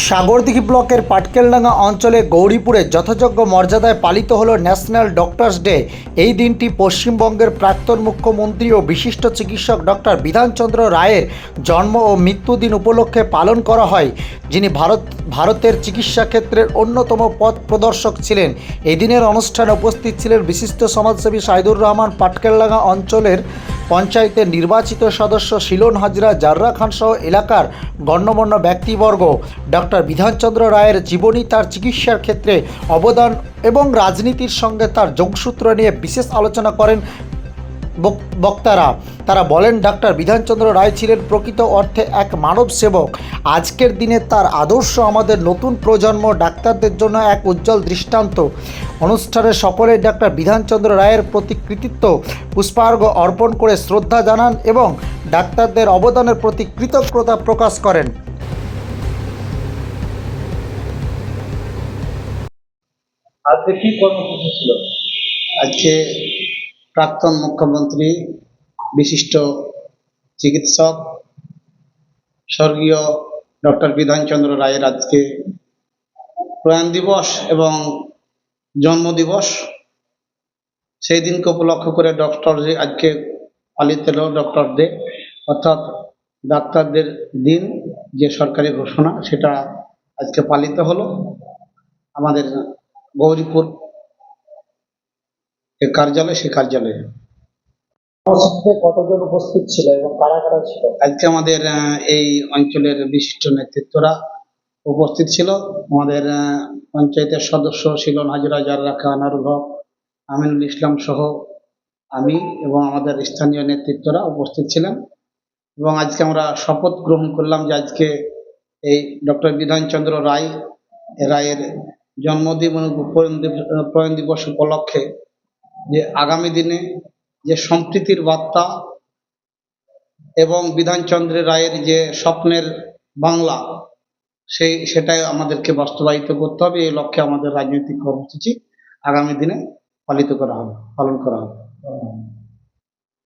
সাগরদিঘি ব্লকের পাটকেলডাঙ্গা অঞ্চলে গৌরীপুরে যথাযোগ্য মর্যাদায় পালিত হল ন্যাশনাল ডক্টরস ডে। এই দিনটি পশ্চিমবঙ্গের প্রাক্তন মুখ্যমন্ত্রী ও বিশিষ্ট চিকিৎসক ডক্টর বিধানচন্দ্র রায়ের জন্ম ও মৃত্যুদিন উপলক্ষে পালন করা হয়, যিনি ভারত, ভারতের চিকিৎসা ক্ষেত্রের অন্যতম পথ প্রদর্শক ছিলেন। এদিনের অনুষ্ঠানে উপস্থিত ছিলেন বিশিষ্ট সমাজসেবী সাইদুর রহমান পাটকেলডাঙ্গা অঞ্চলের পঞ্চায়েতের নির্বাচিত সদস্য শিলন হাজরা জাররা খানসহ এলাকার গণ্যমান্য ব্যক্তিবর্গ। ডক্টর বিধানচন্দ্র রায়ের জীবনী তার চিকিৎসার ক্ষেত্রে অবদান এবং রাজনীতির সঙ্গে তার যোগসূত্র নিয়ে বিশেষ আলোচনা করেন বক্তারা। তারা বলেন ডাক্তার বিধানচন্দ্র রায় ছিলেন প্রকৃত অর্থে এক মানব সেবক। আজকের দিনে তার আদর্শ আমাদের নতুন প্রজন্ম ডাক্তারদের জন্য এক উজ্জ্বল দৃষ্টান্ত। অনুষ্ঠানে সকলে ডাক্তার বিধানচন্দ্র রায়ের প্রতি কৃতিত্ব পুষ্পার্ঘ অর্পণ করে শ্রদ্ধা জানান এবং ডাক্তারদের অবদানের প্রতি কৃতজ্ঞতা প্রকাশ করেন। আজকে কি কর্মসূচি ছিল? আজকে প্রাক্তন মুখ্যমন্ত্রী, বিশিষ্ট চিকিৎসক, স্বর্গীয় ডক্টর বিধানচন্দ্র রায়ের আজকে প্রয়াণ দিবস এবং জন্মদিবস সেই দিনকে উপলক্ষ করে ডক্টর ডে আজকে পালিত হলো ডক্টর ডে অর্থাৎ ডাক্তারদের দিন, যে সরকারি ঘোষণা, সেটা আজকে পালিত হলো। আমাদের গৌরীপুর যে কার্যালয় সেই কার্যালয়ে। কতজন উপস্থিত ছিল এবং কারা কারা ছিল? আজকে আমাদের এই অঞ্চলের বিশিষ্ট নেতৃত্বরা উপস্থিত ছিল। আমাদের পঞ্চায়েতের সদস্য ছিল নাজরা জাররা খান আরুল হক আমিনুল ইসলাম সহ আমি এবং আমাদের স্থানীয় নেতৃত্বরা উপস্থিত ছিলেন। এবং আজকে আমরা শপথ গ্রহণ করলাম যে আজকে এই ডক্টর বিধানচন্দ্র রায় রায়ের জন্মদিন এবং প্রয়াণ দিবস উপলক্ষে যে আগামী দিনে যে সম্প্রীতির বার্তা এবং বিধানচন্দ্র রায়ের যে স্বপ্নের বাংলা, সেই, সেটাই আমাদেরকে বাস্তবায়িত করতে হবে। এই লক্ষ্যে আমাদের রাজনৈতিক কর্মসূচি আগামী দিনে পালিত করা হবে, পালন করা হবে।